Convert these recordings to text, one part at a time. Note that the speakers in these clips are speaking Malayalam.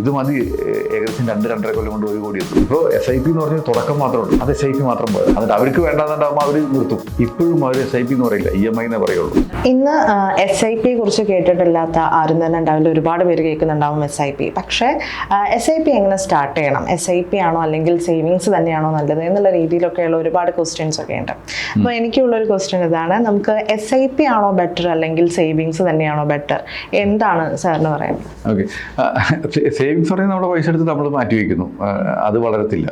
ഇത് മതി. ഏകദേശം രണ്ട് രണ്ടര കൊല്ലം കൊണ്ട് ഒരു കോടി എത്തും. ഇപ്പോൾ എസ് ഐ പി എന്ന് പറഞ്ഞാൽ തുടക്കം മാത്രമേ ഉള്ളൂ അത് എസ് ഐ പി മാത്രം പോയത് എന്നിട്ട് അവർക്ക് വേണ്ടാന്നുണ്ടാകുമ്പോൾ അവർ നിർത്തും. ഇപ്പോഴും അവർ എസ് ഐ പി എന്ന് പറയില്ല. ഇ എം ഐ എന്നേ പറയുള്ളൂ. ഇന്ന് എസ് ഐ പിയെ കുറിച്ച് കേട്ടിട്ടില്ലാത്ത ആരും തന്നെ ഉണ്ടാവില്ല. ഒരുപാട് പേര് കേൾക്കുന്നുണ്ടാവും എസ് ഐ പി പക്ഷേ എസ് ഐ പി എങ്ങനെ സ്റ്റാർട്ട് ചെയ്യണം? എസ് ഐ പി ആണോ അല്ലെങ്കിൽ സേവിങ്സ് തന്നെയാണോ നല്ലത് എന്നുള്ള രീതിയിലൊക്കെയുള്ള ഒരുപാട് ക്വസ്റ്റ്യൻസ് ഒക്കെ ഉണ്ട്. അപ്പോൾ എനിക്കുള്ളൊരു ക്വസ്റ്റ്യൻ ഇതാണ്. നമുക്ക് എസ് ഐ പി ആണോ ബെറ്റർ അല്ലെങ്കിൽ സേവിങ്സ് തന്നെയാണോ ബെറ്റർ എന്താണ് സാറിന് പറയുന്നത് ഓക്കെ സേവിങ്സ് പറയുന്നത് നമ്മുടെ പൈസ എടുത്ത് നമ്മൾ മാറ്റി വയ്ക്കുന്നു അത് വളരത്തില്ല.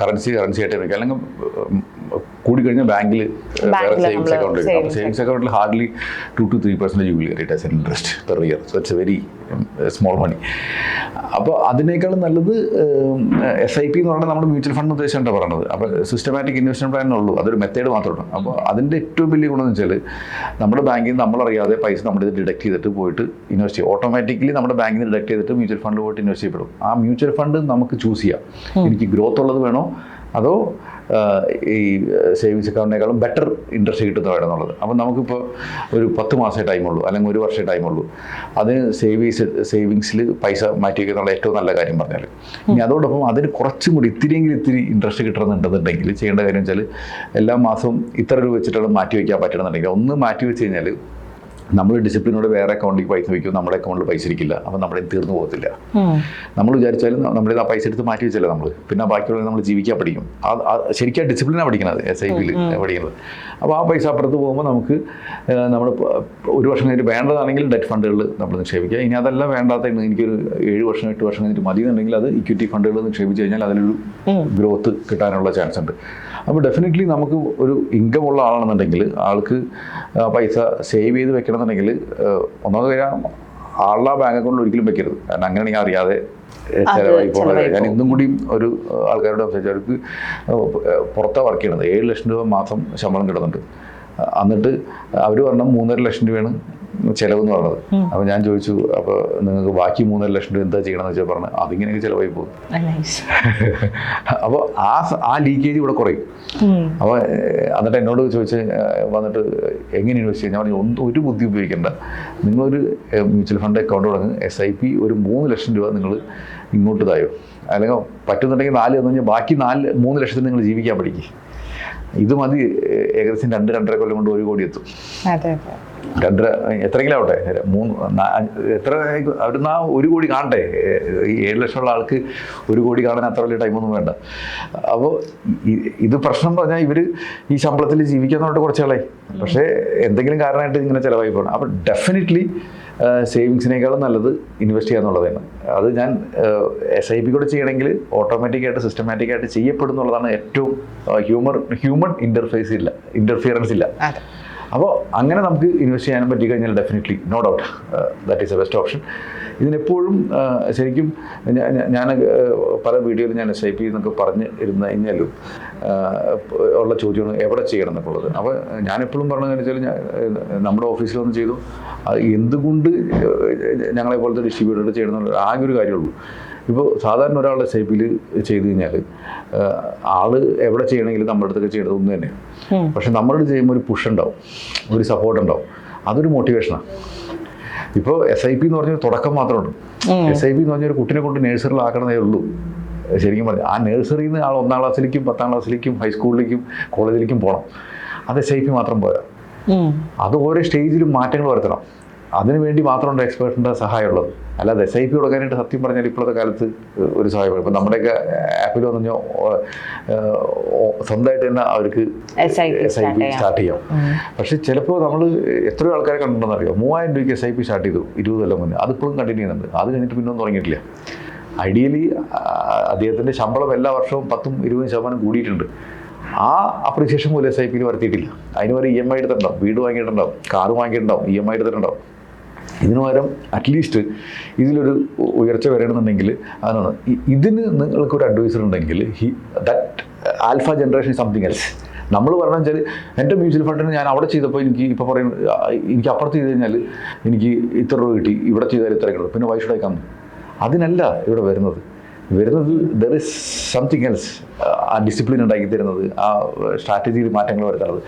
കറൻസി കറൻസി ആയിട്ട് വയ്ക്കുക അല്ലെങ്കിൽ ഉം, കൂടിക്കഴിഞ്ഞാൽ ബാങ്കിൽ ബാങ്കിൽ സേവിങ്സ് അക്കൗണ്ട് അപ്പോൾ സേവിങ്സ് അക്കൗണ്ടിൽ hardly two to three percentage will get as interest per year so it's very small money അപ്പോൾ അതിനേക്കാളും നല്ലത് എസ് ഐ പി എന്ന് പറഞ്ഞാൽ നമ്മുടെ മ്യൂച്വൽ ഫണ്ട് ഉദ്ദേശിച്ചാണ് പറയുന്നത്. അപ്പോൾ സിസ്റ്റമാറ്റിക് ഇൻവെസ്റ്റ്മെന്റ് പ്ലാൻ ഉള്ളൂ. അതൊരു മെത്തേഡ് മാത്രമാണ്. അപ്പോൾ അതിന്റെ ഏറ്റവും വലിയ ഗുണം എന്ന് വെച്ചാൽ നമ്മുടെ ബാങ്കിൽ നമ്മളറിയാതെ പൈസ നമ്മുടെ ഇത് ഡിഡക്ട് ചെയ്തിട്ട് പോയിട്ട് ഇൻവെസ്റ്റ് ചെയ്യും. ഓട്ടോമാറ്റിക്കലി നമ്മുടെ ബാങ്കിൽ നിന്ന് ഡിഡക്ട് ചെയ്തിട്ട് മ്യൂച്വൽ ഫണ്ട് പോയിട്ട് ഇൻവെസ്റ്റ് ചെയ്യപ്പെടും. ആ മ്യൂച്വൽ ഫണ്ട് നമുക്ക് ചൂസ് ചെയ്യാം. എനിക്ക് ഗ്രോത്ത് ഉള്ളത് വേണോ? അതോ ഈ സേവിങ്സ് അക്കൗണ്ടിനേക്കാളും ബെറ്റർ ഇൻട്രസ്റ്റ് കിട്ടുന്ന എന്നുള്ളത് അപ്പം നമുക്കിപ്പോൾ ഒരു പത്ത് മാസമേ ടൈമുള്ളൂ അല്ലെങ്കിൽ ഒരു വർഷമേ ടൈമുള്ളൂ അതിന് സേവിങ്സ് സേവിങ്സിൽ പൈസ മാറ്റി വയ്ക്കുക ഏറ്റവും നല്ല കാര്യം പറഞ്ഞാൽ ഇനി അതോടൊപ്പം അതിന് കുറച്ചും കൂടി ഇത്തിരിയെങ്കിലും ഇത്തിരി ഇൻട്രസ്റ്റ് കിട്ടണമെന്നുണ്ടെന്നുണ്ടെങ്കിൽ ചെയ്യേണ്ട കാര്യം വെച്ചാൽ എല്ലാ മാസവും ഇത്ര രൂപ വെച്ചിട്ടാണ് മാറ്റി വയ്ക്കാൻ പറ്റണമെന്നുണ്ടെങ്കിൽ ഒന്ന് മാറ്റി വെച്ച് കഴിഞ്ഞാൽ നമ്മൾ ഡിസിപ്ലിനോട് വേറെ അക്കൗണ്ടിൽ പൈസ വയ്ക്കും നമ്മുടെ അക്കൗണ്ടിൽ പൈസ ഇരിക്കില്ല. അപ്പം നമ്മുടെ തീർന്നു പോകത്തില്ല. നമ്മൾ വിചാരിച്ചാലും നമ്മൾ ആ പൈസ എടുത്ത് മാറ്റി വെച്ചല്ലേ നമ്മൾ പിന്നെ ബാക്കിയുള്ള നമ്മൾ ജീവിക്കാൻ പഠിക്കും. ശരിക്കും ഡിസിപ്ലിനാണ് പഠിക്കുന്നത് എസ് ഐ പിയിൽ പഠിക്കുന്നത് അപ്പോൾ ആ പൈസ അപ്പുറത്ത് പോകുമ്പോൾ നമുക്ക് നമ്മൾ ഒരു വർഷം കഴിഞ്ഞിട്ട് വേണ്ടതാണെങ്കിൽ ഡെറ്റ് ഫണ്ടുകളിൽ നമ്മൾ നിക്ഷേപിക്കുക. ഇനി അതല്ല വേണ്ടാത്ത എനിക്കൊരു ഏഴ് വർഷം എട്ട് വർഷം കഴിഞ്ഞിട്ട് മതി എന്നുണ്ടെങ്കിൽ അത് ഇക്വിറ്റി ഫണ്ടുകൾ നിക്ഷേപിച്ച് കഴിഞ്ഞാൽ അതിലൊരു ഗ്രോത്ത് കിട്ടാനുള്ള ചാൻസ് ഉണ്ട്. അപ്പോൾ ഡെഫിനറ്റ്ലി നമുക്ക് ഒരു ഇൻകം ഉള്ള ആളാണെന്നുണ്ടെങ്കിൽ ആൾക്ക് പൈസ സേവ് ചെയ്ത് വെക്കണമെന്നുണ്ടെങ്കിൽ ഒന്നാമത് കാര്യം ആളുടെ ബാങ്ക് അക്കൗണ്ടിൽ ഒരിക്കലും വെക്കരുത്. കാരണം അങ്ങനെയാണെങ്കിൽ അറിയാതെ ചിലവായി പോകാതെ പോകുന്നത് ഞാൻ ഇന്നും കൂടി ഒരു ആൾക്കാരോട് സംസാരിച്ചു. അവർക്ക് ഏഹ്, പുറത്താണ് വർക്ക് ചെയ്യണത് ഏഴ് ലക്ഷം രൂപ മാസം ശമ്പളം കിട്ടുന്നുണ്ട്. എന്നിട്ട് അവർ പറഞ്ഞ മൂന്നര ലക്ഷം രൂപയാണ് ചിലവെന്ന് പറഞ്ഞത്. അപ്പൊ ഞാൻ ചോദിച്ചു അപ്പൊ നിങ്ങൾക്ക് ബാക്കി മൂന്നര ലക്ഷം രൂപ എന്താ ചെയ്യണമെന്ന് വെച്ചാൽ പറഞ്ഞു അതിങ്ങനെയൊക്കെ ചിലവായി പോകും. അപ്പൊ അപ്പോൾ ആ ആ ലീക്കേജ് ഇവിടെ കുറയും. അപ്പോൾ എന്നിട്ട് എന്നോട് ചോദിച്ച് വന്നിട്ട് എങ്ങനെ ഇൻവെസ്റ്റ് ചെയ്യാം? ഞാൻ പറഞ്ഞു ഒന്നും ഒരു ബുദ്ധി ഉപയോഗിക്കേണ്ട. നിങ്ങളൊരു മ്യൂച്വൽ ഫണ്ട് അക്കൗണ്ട് തുടങ്ങി എസ് ഐ പി ഒരു മൂന്ന് ലക്ഷം രൂപ നിങ്ങൾ ഇങ്ങോട്ട് തായോ. അല്ലെങ്കിൽ പറ്റുന്നുണ്ടെങ്കിൽ നാല് എന്ന് പറഞ്ഞാൽ ബാക്കി നാല് മൂന്ന് ലക്ഷത്തിന് നിങ്ങൾ ജീവിക്കാൻ പഠിക്കും. ഇത് മതി ഏകദേശം രണ്ട് രണ്ടര കൊല്ലം കൊണ്ട് ഒരു കോടി എത്തും. രണ്ടര എത്രയെങ്കിലും ആവട്ടെ? മൂന്ന് എത്ര അവിടുന്ന് ആ ഒരു കോടി കാണട്ടെ ഈ ഏഴ് ലക്ഷമുള്ള ആൾക്ക് ഒരു കോടി കാണാൻ അത്ര വലിയ ടൈമൊന്നും വേണ്ട. അപ്പോൾ ഇത് പ്രശ്നം പറഞ്ഞാൽ ഇവർ ഈ ശമ്പളത്തിൽ ജീവിക്കാൻ പറഞ്ഞിട്ട് കുറച്ച് ആളായി. പക്ഷേ എന്തെങ്കിലും കാരണമായിട്ട് ഇങ്ങനെ ചിലവായി പോകണം അപ്പോൾ ഡെഫിനറ്റ്ലി സേവിങ്സിനേക്കാളും നല്ലത് ഇൻവെസ്റ്റ് ചെയ്യുക എന്നുള്ളതാണ്. അത് ഞാൻ എസ് ഐ പി കൂടെ ചെയ്യണമെങ്കിൽ ഓട്ടോമാറ്റിക്കായിട്ട് സിസ്റ്റമാറ്റിക്കായിട്ട് ചെയ്യപ്പെടുന്നുള്ളതാണ് ഏറ്റവും ഹ്യൂമർ ഹ്യൂമൺ ഇന്റർഫേസ് ഇല്ല ഇന്റർഫിയറൻസ് ഇല്ല. അപ്പോൾ അങ്ങനെ നമുക്ക് ഇൻവെസ്റ്റ് ചെയ്യാനും പറ്റി കഴിഞ്ഞാൽ definitely no doubt that is a best option ഇതിനെപ്പോഴും ശരിക്കും ഞാ- ഞാ- ഞാൻ പല വീഡിയോയിൽ ഞാൻ എസ് ഐ പി എന്നൊക്കെ പറഞ്ഞ് ഇരുന്ന് കഴിഞ്ഞാലും ഉള്ള ചോദ്യമാണ് എവിടെ ചെയ്യണം എന്നുള്ളത്. അപ്പോൾ ഞാനെപ്പോഴും പറഞ്ഞതെന്ന് വെച്ചാൽ നമ്മുടെ ഓഫീസിൽ വന്ന് ചെയ്തു. അത് എന്തുകൊണ്ട് ഞങ്ങളെ പോലത്തെ ഡിസ്ട്രിബ്യൂട്ടർ ചെയ്യണമെന്നുള്ള ആകെ ഒരു കാര്യമുള്ളൂ. ഇപ്പോൾ സാധാരണ ഒരാളുടെ ഷേപ്പിൽ ചെയ്തു കഴിഞ്ഞാൽ ആൾ എവിടെ ചെയ്യണമെങ്കിലും നമ്മുടെ അടുത്തൊക്കെ ചെയ്യണത് ഒന്ന് തന്നെ പക്ഷെ നമ്മളോട് ചെയ്യുമ്പോൾ ഒരു പുഷ് ഉണ്ടാവും ഒരു സപ്പോർട്ട് ഉണ്ടാവും. അതൊരു മോട്ടിവേഷനാണ് ഇപ്പോൾ എസ് ഐ പി എന്ന് പറഞ്ഞൊരു തുടക്കം മാത്രമുണ്ട്. എസ് ഐ പി എന്ന് പറഞ്ഞൊരു കുട്ടിനെ കൊണ്ട് നേഴ്സറിലാക്കണതേ ഉള്ളൂ. ശരിക്കും പറഞ്ഞു ആ നേഴ്സറിയിൽ നിന്ന് ആൾ ഒന്നാം ക്ലാസ്സിലേക്കും പത്താം ക്ലാസ്സിലേക്കും ഹൈസ്കൂളിലേക്കും കോളേജിലേക്കും പോകണം അത് എസ് ഐ പി മാത്രം പോരാ. അത് ഓരോ സ്റ്റേജിലും മാറ്റങ്ങൾ വരുത്തണം. അതിനുവേണ്ടി മാത്രമുണ്ട് എക്സ്പേർട്ടിന്റെ സഹായമുള്ളത്. അല്ലാതെ എസ് ഐ പി കൊടുക്കാനായിട്ട് സത്യം പറഞ്ഞാൽ ഇപ്പോഴത്തെ കാലത്ത് ഒരു സഹായം ഇപ്പം നമ്മുടെയൊക്കെ ആപ്പിൽ വന്നു കഴിഞ്ഞാൽ സ്വന്തമായിട്ട് തന്നെ അവർക്ക് S I P S I P start ചെയ്യാം. പക്ഷെ ചിലപ്പോൾ നമ്മൾ എത്രയോ ആൾക്കാരെ കണ്ടിട്ടുണ്ടെന്ന് അറിയാം? മൂവായിരം രൂപയ്ക്ക് എസ് ഐ പി സ്റ്റാർട്ട് ചെയ്തു ഇരുപത് കൊല്ലം മുന്നേ. അതിപ്പോഴും കണ്ടിന്യൂ ചെയ്യുന്നുണ്ട്. അത് കഴിഞ്ഞിട്ട് പിന്നെ ഒന്നും തുടങ്ങിയിട്ടില്ല. ഐഡിയലി അദ്ദേഹത്തിന്റെ ശമ്പളം എല്ലാ വർഷവും പത്തും ഇരുപതും ശതമാനം കൂടിയിട്ടുണ്ട്. ആ അപ്രീസിയേഷൻ പോലും എസ് ഐ പിയിൽ വരുത്തിയിട്ടില്ല. അതിന് വരെ ഇ എം ഐ എടുത്തിട്ടുണ്ടാവും. വീട് വാങ്ങിയിട്ടുണ്ടാവും. കാറ് വാങ്ങിയിട്ടുണ്ടാവും. ഇ എം ഐ എടുത്തിട്ടുണ്ടാവും. ഇതിന് പകരം അറ്റ്ലീസ്റ്റ് ഇതിലൊരു ഉയർച്ച വരണമെന്നുണ്ടെങ്കിൽ അതാണ്. ഇതിന് നിങ്ങൾക്കൊരു അഡ്വൈസർ ഉണ്ടെങ്കിൽ he that alpha generation something else നമ്മൾ പറഞ്ഞാൽ വെച്ചാൽ എന്റെ മ്യൂച്വൽ ഫണ്ടിന് ഞാൻ അവിടെ ചെയ്തപ്പോൾ എനിക്ക് ഇപ്പോൾ പറയുന്നത് എനിക്ക് അപ്പുറത്ത് ചെയ്ത് കഴിഞ്ഞാൽ എനിക്ക് ഇത്ര രൂപ കിട്ടി ഇവിടെ ചെയ്താൽ ഇത്ര കിട്ടും പിന്നെ വൈ ഷുഡ് അതിനല്ല ഇവിടെ വരുന്നത്. വരുന്നത് ദർ ഇസ് സംതിങ് എൽസ് ആ ഡിസിപ്ലിൻ ഉണ്ടാക്കി തരുന്നത് ആ സ്ട്രാറ്റജിയിൽ മാറ്റങ്ങൾ വരുത്തുന്നത്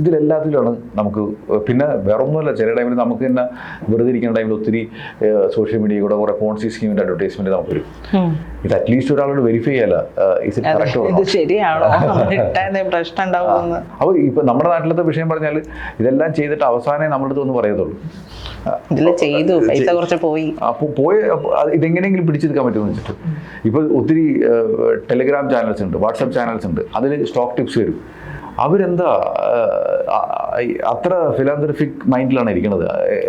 ഇതിലെല്ലാത്തിലാണ് നമുക്ക് പിന്നെ വേറൊന്നുമല്ല ചില ടൈമിൽ നമുക്ക് തന്നെ വെറുതെ ഇരിക്കുന്ന ടൈമിൽ ഒത്തിരി സോഷ്യൽ മീഡിയ കൂടെ കുറേ പോൺസി സ്കീമിന്റെ അഡ്വർടൈസ്മെന്റ് നമുക്ക് വരും. ഇത് അറ്റ്ലീസ്റ്റ് ഒരാളോട് വെരിഫൈ ചെയ്യല ഇസ് ഇറ്റ് അതെ, കറക്റ്റ് ഇത് ശരിയാണോ? ഇട്ടാൽ പ്രശ്നം ഉണ്ടാവുമെന്ന്. അപ്പോൾ ഇപ്പം നമ്മുടെ നാട്ടിലത്തെ വിഷയം പറഞ്ഞാൽ ഇതെല്ലാം ചെയ്തിട്ട് അവസാനമേ നമ്മുടെ അടുത്ത് ഒന്ന് പറയത്തുള്ളൂ. ഇതിൽ ചെയ്തു പൈസ കുറച്ച് പോയി. അപ്പോൾ പോയ ഇതെങ്ങനെയെങ്കിലും പിടിച്ചെടുക്കാൻ പറ്റുമെന്ന് വെച്ചിട്ട്. ഇപ്പോൾ ഒത്തിരി ടെലിഗ്രാം ചാനൽസ് ഉണ്ട് വാട്സപ്പ് ചാനൽസ് ഉണ്ട് അതിൽ സ്റ്റോക്ക് ടിപ്സ് വരും. അവരെന്താ അത്ര ഫിലാന്ത്രഫിക് മൈൻഡിലാണ് ഇരിക്കുന്നത്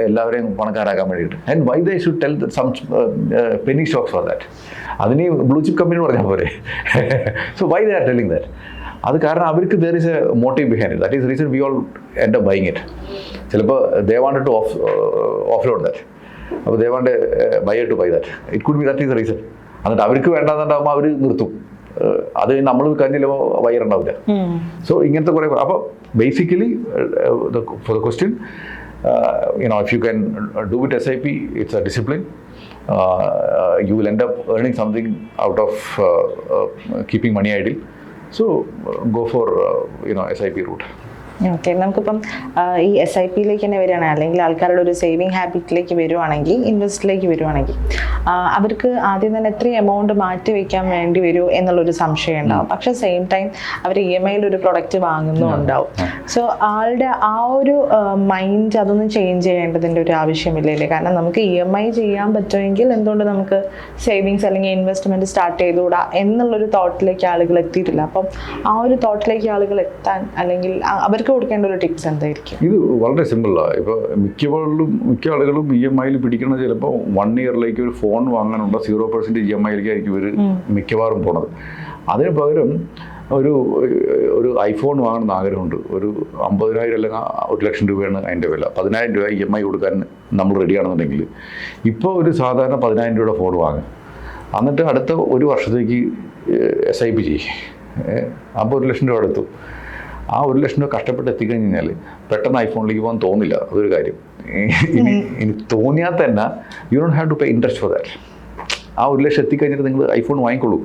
എല്ലാവരെയും പണക്കാരാക്കാൻ വേണ്ടിയിട്ട്. And why they should tell some penny stocks for that അതിന് ബ്ലൂ ചിപ്പ് കമ്പനി പറഞ്ഞാൽ പോരെ. So why they are telling that അത് കാരണം അവർക്ക് there is a motive behind that is reason we all എന്റെ ബൈങ് ഇറ്റ് ചിലപ്പോൾ they want to off offload that അപ്പോൾ they want buy to buy that it could be that is reason എന്നിട്ട് അവർക്ക് വേണ്ടാന്നുണ്ടാകുമ്പോൾ അവർ നിർത്തും അത് നമ്മൾ കഴിഞ്ഞില്ല വയറുണ്ടാവില്ല സോ ഇങ്ങനത്തെ കുറേ അപ്പോൾ basically for the question you know if you can do with S I P it's a discipline you will end up earning something out of keeping money idle money idle. So uh, go for uh, you know SIP route. Okay നമുക്കിപ്പം ഈ എസ് ഐ പിയിലേക്ക് തന്നെ വരികയാണെങ്കിൽ അല്ലെങ്കിൽ ആൾക്കാരുടെ ഒരു സേവിങ് ഹാബിറ്റിലേക്ക് വരുവാണെങ്കിൽ ഇൻവെസ്റ്റിലേക്ക് വരുവാണെങ്കിൽ അവർക്ക് ആദ്യം തന്നെ എത്ര എമൗണ്ട് മാറ്റി വെക്കാൻ വേണ്ടി വരുമോ എന്നുള്ളൊരു സംശയം ഉണ്ടാവും. പക്ഷേ സെയിം ടൈം അവർ ഇ എം ഐയിൽ ഒരു പ്രൊഡക്റ്റ് വാങ്ങുന്നുണ്ടാവും സോ ആളുടെ ആ ഒരു മൈൻഡ് അതൊന്നും ചേഞ്ച് ചെയ്യേണ്ടതിന്റെ ഒരു ആവശ്യമില്ലല്ലേ? കാരണം നമുക്ക് ഇ എം ഐ ചെയ്യാൻ പറ്റുമെങ്കിൽ എന്തുകൊണ്ട് നമുക്ക് സേവിങ്സ് അല്ലെങ്കിൽ ഇൻവെസ്റ്റ്മെന്റ് സ്റ്റാർട്ട് ചെയ്തുകൂടാ എന്നുള്ളൊരു തോട്ടിലേക്ക് ആളുകൾ എത്തിയിട്ടില്ല. അപ്പം ആ ഒരു തോട്ടിലേക്ക് ആളുകൾ എത്താൻ അല്ലെങ്കിൽ അവർക്ക് കൊടുക്കേണ്ട ഒരു ടിപ്സ് എന്തായിരിക്കും? ഇത് വളരെ സിമ്പിളാണ് ഇപ്പോൾ മിക്കവാളും മിക്ക ആളുകളും ഇ എം ഐയിൽ പിടിക്കുന്നത് ചിലപ്പോൾ വൺ ഇയറിലേക്ക് ഒരു ഫോൺ വാങ്ങാനുള്ള സീറോ പെർസെന്റ് ഇ എം ഐയിലേക്കായിരിക്കും ഇവർ മിക്കവാറും പോണത്. അതിന് പകരം ഒരു ഒരു ഐഫോൺ വാങ്ങണമെന്ന് ആഗ്രഹമുണ്ട്. ഒരു അമ്പതിനായിരം അല്ലെങ്കിൽ ഒരു ലക്ഷം രൂപയാണ് അതിന്റെ വില. പതിനായിരം രൂപ ഇ എം ഐ കൊടുക്കാൻ നമ്മൾ റെഡിയാണെന്നുണ്ടെങ്കിൽ ഇപ്പോൾ ഒരു സാധാരണ പതിനായിരം രൂപയുടെ ഫോൺ വാങ്ങും. എന്നിട്ട് അടുത്ത ഒരു വർഷത്തേക്ക് എസ് ഐ പി ചെയ്യും. അപ്പോൾ ഒരു ലക്ഷം രൂപ എടുത്തു. ആ ഒരു ലക്ഷം രൂപ കഷ്ടപ്പെട്ട് എത്തിക്കഴിഞ്ഞ് കഴിഞ്ഞാൽ പെട്ടെന്ന് ഐഫോണിലേക്ക് പോകാൻ തോന്നില്ല. അതൊരു കാര്യം. ഇനി ഇനി തോന്നിയാൽ തന്നെ you don't have to pay interest for that ആ ഒരു ലക്ഷം എത്തിക്കഴിഞ്ഞിട്ട് നിങ്ങൾ ഐഫോൺ വാങ്ങിക്കൊള്ളൂ.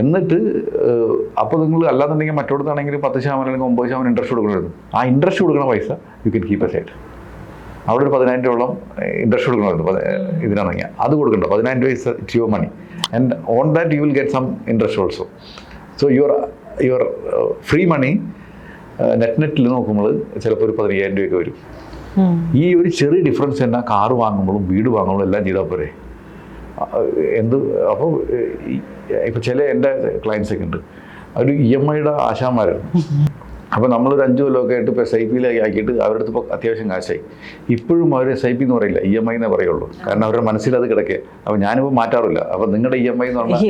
എന്നിട്ട് അപ്പോൾ നിങ്ങൾ അല്ലാന്നുണ്ടെങ്കിൽ മറ്റോടത്താണെങ്കിൽ പത്ത് ശതമാനം അല്ലെങ്കിൽ ഒമ്പത് ശതമാനം ഇൻട്രസ്റ്റ് കൊടുക്കണമായിരുന്നു ആ ഇൻട്രസ്റ്റ് കൊടുക്കുന്ന പൈസ you can keep a side അവിടെ ഒരു പതിനായിരം രൂപയോളം ഇൻട്രസ്റ്റ് കൊടുക്കണമായിരുന്നു. ഇതിനാണെങ്കിൽ അത് കൊടുക്കണ്ട. പതിനായിരം രൂപ is your money and on that you will get some interest also so your your free money net നെറ്റിൽ നോക്കുമ്പോൾ ചിലപ്പോൾ ഒരു പതിനയ്യായിരം രൂപയൊക്കെ വരും. ഈ ഒരു ചെറിയ ഡിഫറൻസ് തന്നെ കാറ് വാങ്ങുമ്പോഴും വീട് വാങ്ങുമ്പോഴും എല്ലാം ചെയ്താൽ പോരെ. എന്ത് അപ്പോൾ ഇപ്പോൾ ചില എന്റെ ക്ലയൻസൊക്കെ ഉണ്ട് ഒരു ഇ എം ഐയുടെ ആശാന്മാരാണ്. അപ്പോൾ നമ്മളൊരു അഞ്ച് കൊല്ലമൊക്കെ ആയിട്ട് ഇപ്പോൾ എസ് ഐ പിയിലേക്ക് ആക്കിയിട്ട് അവരുടെ അടുത്ത് ഇപ്പോൾ അത്യാവശ്യം കാശായി. ഇപ്പോഴും അവർ എസ് ഐ പി എന്ന് പറയില്ല ഇ എം ഐ എന്നേ പറയുള്ളൂ. കാരണം അവരുടെ മനസ്സിൽ അത് കിടക്കുക അപ്പോൾ ഞാനിപ്പോൾ മാറ്റാറില്ല. അപ്പോൾ നിങ്ങളുടെ ഇ എം ഐ എന്ന് പറഞ്ഞാൽ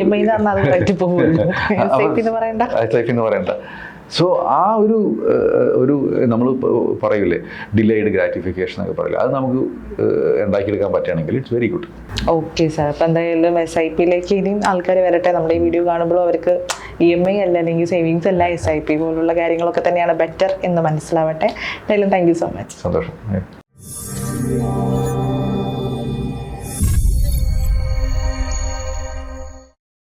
എസ് ഐ പി എന്ന് പറയണ്ട. സോ ആ ഒരു ഒരു നമ്മൾ പറയൂലേ ഡിലേഡ് ഗ്രാറ്റിഫിക്കേഷൻ എന്നൊക്കെ പറയില്ല അത് നമുക്ക് ഉണ്ടാക്കിയെടുക്കാൻ പറ്റുകയാണെങ്കിൽ it's very good okay sir അപ്പം എന്തായാലും എസ് ഐ പിയിലേക്ക് ഇനിയും ആൾക്കാർ വരട്ടെ. നമ്മുടെ ഈ വീഡിയോ കാണുമ്പോൾ അവർക്ക് ഇ എം ഐ അല്ല അല്ലെങ്കിൽ സേവിങ്സ് അല്ല എസ് ഐ പി പോലുള്ള കാര്യങ്ങളൊക്കെ തന്നെയാണ് ബെറ്റർ എന്ന് മനസ്സിലാവട്ടെ. എന്തായാലും താങ്ക് യു സോ മച്ച് സന്തോഷം.